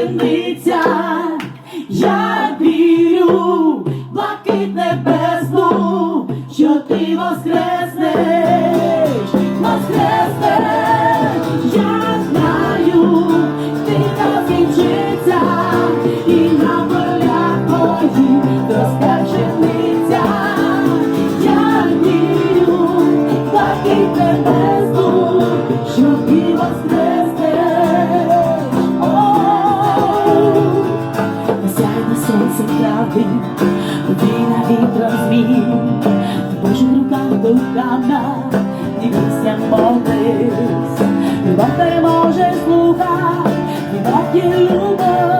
пшениця, я вірю, блакит небесну, що ти воскреснеш, воскреснеш, я знаю, ти закінчиться, і на полях твоїх росте пшениця, я вірю, блакит небесну, що ти воскреснеш. Сонце правди, війна вітром змін, в Божих руках духана, дивися, молись, любов переможе слуха, любов є любов,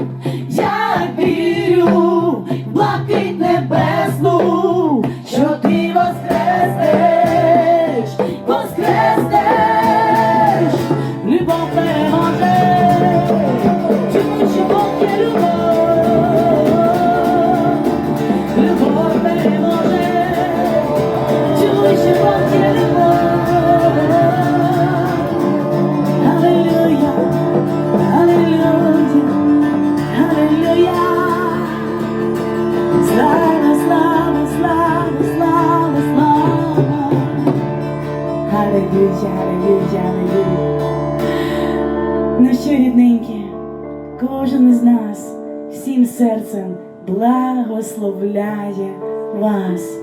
Алілуя, алілуя, алілуя. Ну що, рідненькі, кожен із нас всім серцем благословляє вас.